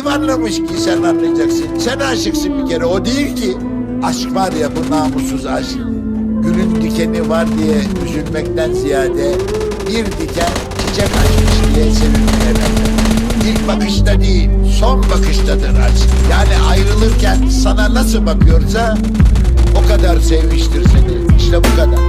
kim anlamış ki sen anlayacaksın. Sen aşıksın bir kere o değil ki. Aşk var ya bu namussuz aşk. Gülün dikeni var diye üzülmekten ziyade bir diken çiçek açmış diye sevinmeye benzer. İlk bakışta değil, son bakıştadır aşk. Yani ayrılırken sana nasıl bakıyorsa o kadar sevmiştir seni. İşte bu kadar.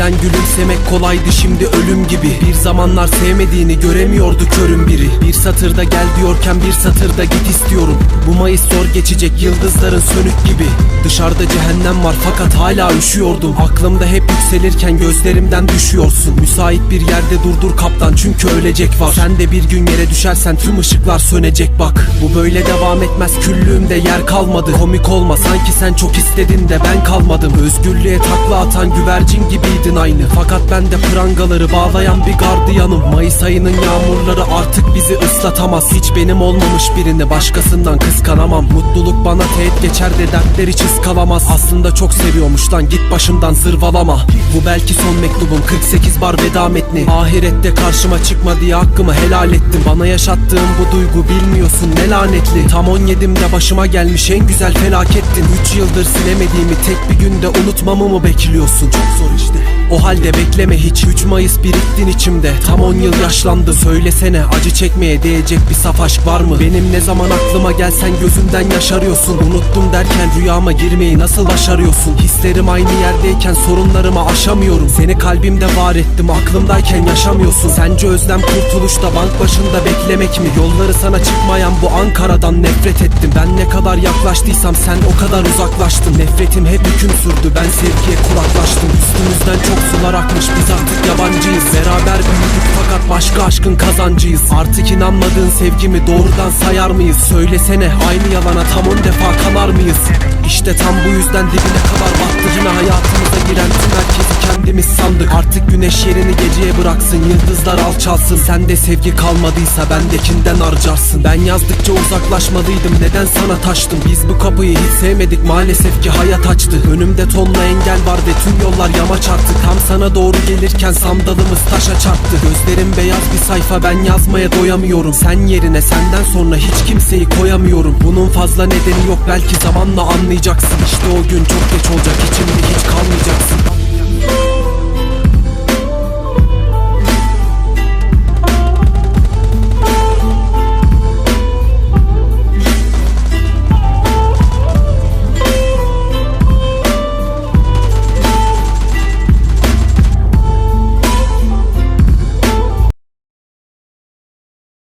Eskiden gülümsemek kolaydı şimdi ölüm gibi? Bir zamanlar sevmediğini göremiyordu körün biri. Bir satırda gel diyorken bir satırda git istiyorum. Bu Mayıs zor geçecek yıldızların sönük gibi. Dışarıda cehennem var fakat hala üşüyordum. Aklımda hep yükselirken gözlerimden düşüyorsun. Müsait bir yerde durdur kaptan çünkü ölecek var. Sen de bir gün yere düşersen tüm ışıklar sönecek bak. Bu böyle devam etmez küllüğümde yer kalmadı. Komik olma sanki sen çok istedin de ben kalmadım. Özgürlüğe takla atan güvercin gibiydin aynı. Fakat ben de prangaları bağlayan bir gardiyanım. Mayıs ayının yağmurları artık bizi ıslatamaz. Hiç benim olmamış birini başkasından kıskanamam. Mutluluk bana teğet geçer de dertler hiç ıskalamaz. Aslında çok seviyormuş lan git başımdan zırvalama Bu belki son mektubum 48 bar veda metni. Ahirette karşıma çıkma diye hakkımı helal ettim. Bana yaşattığın bu duygu bilmiyorsun ne lanetli. Tam 17'imde başıma gelmiş en güzel felakettin. 3 yıldır silemediğimi tek bir günde unutmamı mı bekliyorsun? Çok zor işte o halde bekleme hiç 3 Mayıs biriktin içimde. Tam 10 yıl yaşlandım Söylesene acı çekmeye değecek bir saf aşk var mı? Benim ne zaman aklıma gelsen gözümden yaşarıyorsun Unuttum derken rüyama girmeyi nasıl başarıyorsun? Hislerim aynı yerdeyken sorunlarımı aşamıyorum. Seni kalbimde var ettim aklımdayken yaşamıyorsun. Sence özlem kurtuluşta bank başında beklemek mi? Yolları sana çıkmayan bu Ankara'dan nefret ettim. Ben ne kadar yaklaştıysam sen o kadar uzaklaştın. Nefretim hep hüküm sürdü ben sevgiye kuraklaştım Üstümüzden çok sular akmış biz artık yabancıyız Beraber büyüdük fakat başka aşkın kazancıyız Artık inanmadığın sevgimi doğrudan sayar mıyız? Söylesene aynı yalana tam on defa kanar mıyız? İşte tam bu yüzden dibine kadar battık Yine hayatımıza giren tüm herkesi kendimiz sandık. Artık güneş yerini geceye bıraksın Yıldızlar alçalsın. Sende sevgi kalmadıysa bendekinden harcarsın. Ben yazdıkça uzaklaşmalıydım neden sana taştım? Biz bu kapıyı hiç sevmedik maalesef ki hayat açtı. Önümde tonla engel var ve tüm yollar yamaç artık Tam sana doğru gelirken sandalımız taşa çarptı. Gözlerim beyaz bir sayfa ben yazmaya doyamıyorum. Sen yerine senden sonra hiç kimseyi koyamıyorum. Bunun fazla nedeni yok belki zamanla anlayacaksın. İşte o gün çok geç olacak. İçimde hiç